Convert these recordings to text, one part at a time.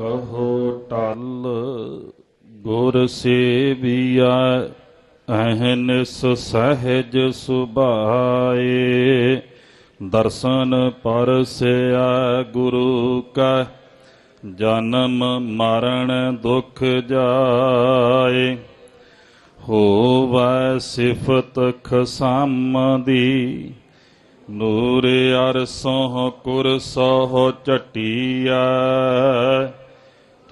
ਕਹੋ ਟਲ ਗੁਰ ਸੇਵੀਆ ਅਹਨਿਸ ਸਹਿਜ ਸੁਭਾਏ। ਦਰਸ਼ਨ ਪਰਸਿਆ ਗੁਰੂ ਕਾ, ਜਨਮ ਮਰਨ ਦੁਖ ਜਾਏ। ਹੋਵੈ ਸਿਫਤ ਖਸਮ ਦੀ ਨੂਰ ਅਰਸੋਂ ਕੁਰਸੋਂ ਚਟੀਆ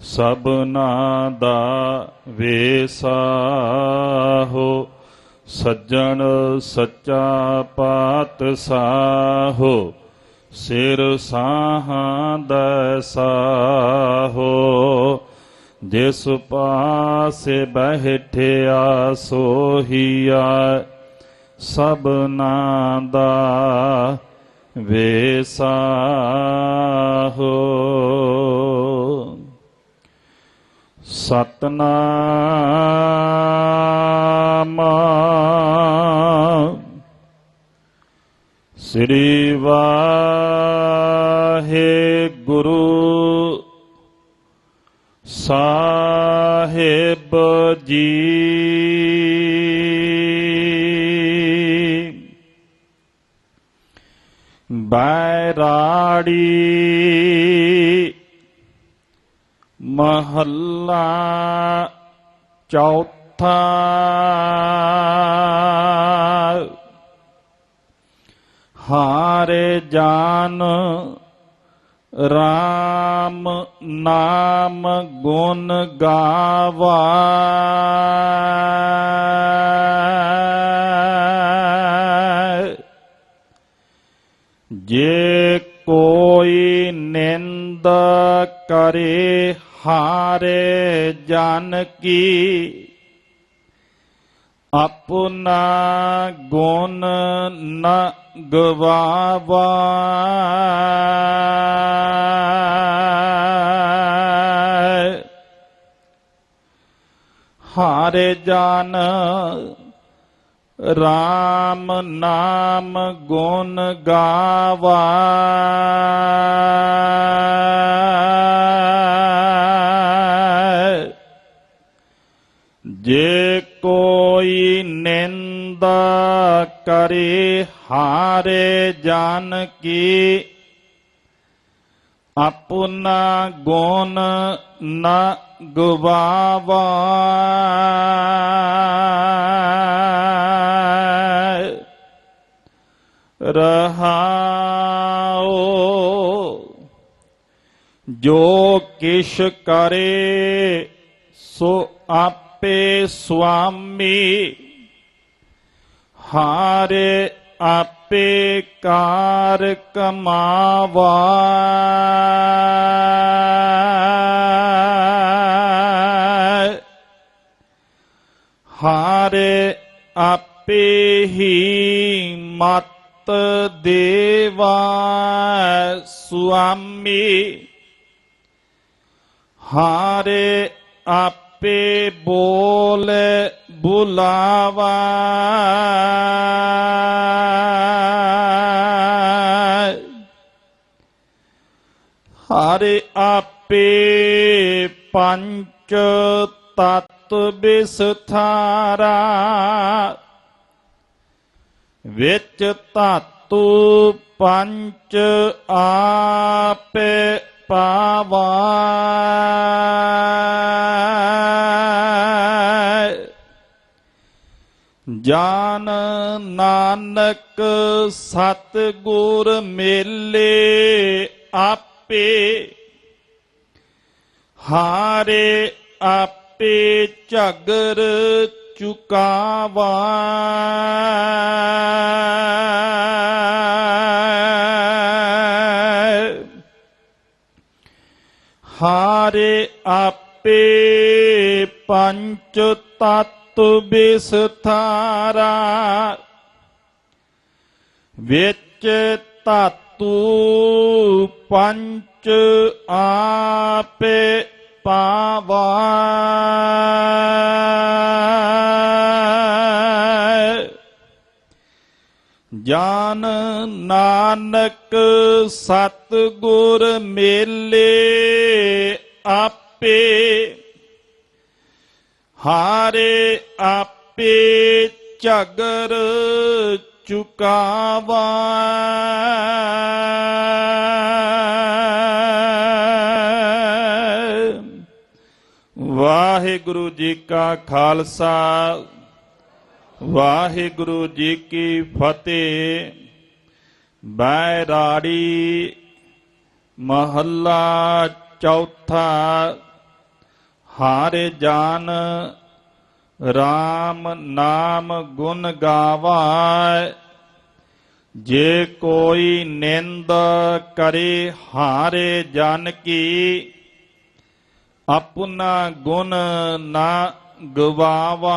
ਸਭਨਾ ਦਾ ਵੇਸਾਹੋ ਸੱਜਣ ਸੱਚਾ ਪਾਤਸ਼ਾਹੋ ਸਿਰ ਸਾਹਾਂ ਦਾ ਜਿਸ ਪਾਸੇ ਬਹਿਠਿਆ ਸੋਹੀਆ, ਸਭਨਾ ਦਾ ਵੇਸਾਹੋ ਸਤਨਾਮ। ਸ੍ਰੀ ਵਾਹਿਗੁਰੂ ਸਾਹਿਬ ਜੀ। ਬੈਰਾੜੀ ਮਹੱਲਾ ਚੌਥਾ ਹਾਰੇ ਜਾਨ ਰਾਮ ਨਾਮ ਗੁਣ ਗਾਵਾ। ਜੇ ਨਿੰਦ ਕਰੇ ਹਾਰੇ ਜਨ ਕੀ। ਆਪਣਾ ਗੁਣ ਨ ਗਵਾਵਾ। ਹਾਰੇ ਜਨ RAM ਨਾਮ ਗੁਣ ਗਾਵਾ। ਜੇ ਕੋਈ ਨਿੰਦਾ ਕਰੇ, ਹਾਰੇ ਜਨ ਕੀ। ਆਪਣਾ ਗੁਣ ਨਾ ਗਵਾਵਾ। ਰਹਾਓ। ਜੋ ਕਿਛ ਕਰੇ, ਸੋ ਆਪੇ ਸੁਆਮੀ। ਹਾਰੇ ਆਪੇ ਕਾਰ ਕਮਾਵਾ। ਹਾਰੇ ਆਪੇ ਹੀ ਮਤ දේවා ස්වාමි. හාරේ අපේ බෝල බුලාවා. හාරේ අපේ පංච තත්ත්ව බිසතාරා ਵਿੱਚ ਧਾਤੂ ਪੰਚ ਆਪੇ ਪਾਵਾ। ਜਾਨ ਨਾਨਕ ਸਤ ਗੁਰ ਮੇਲੇ ਆਪੇ, ਹਾਰੇ ਆਪੇ ਝਗਰ ਚੁਕਾਵਾ। ਹਾਰੇ ਆਪੇ ਪੰਚ ਤਤ ਬਿਸਥਾਰਾ ਵਿੱਚ ਧਾਤੂ ਪੰਚ ਆਪੇ ਪਾਵੈ। ਜਾਨ ਨਾਨਕ ਸਤ ਗੁਰ ਮੇਲੇ। ਆਪੇ ਹਾਰੇ ਆਪੇ ਝਗਰ ਚੁਕਾਵਾ ਵਾਹਿਗੁਰੂ ਜੀ ਕਾ ਖਾਲਸਾ ਵਾਹਿਗੁਰੂ ਜੀ ਕੀ ਫਤਿਹ ਬੈਰਾੜੀ ਮਹੱਲਾ ਚੌਥਾ, ਹਾਰੇ ਜਾਨ RAM ਨਾਮ ਗੁਣ ਗਾਵਾਏ ਜੇ ਕੋਈ ਨਿੰਦ ਕਰੇ ਹਾਰੇ ਜਨ ਕੀ, ਆਪਣਾ ਗੁਣ ਨਾ ਗਵਾਵਾ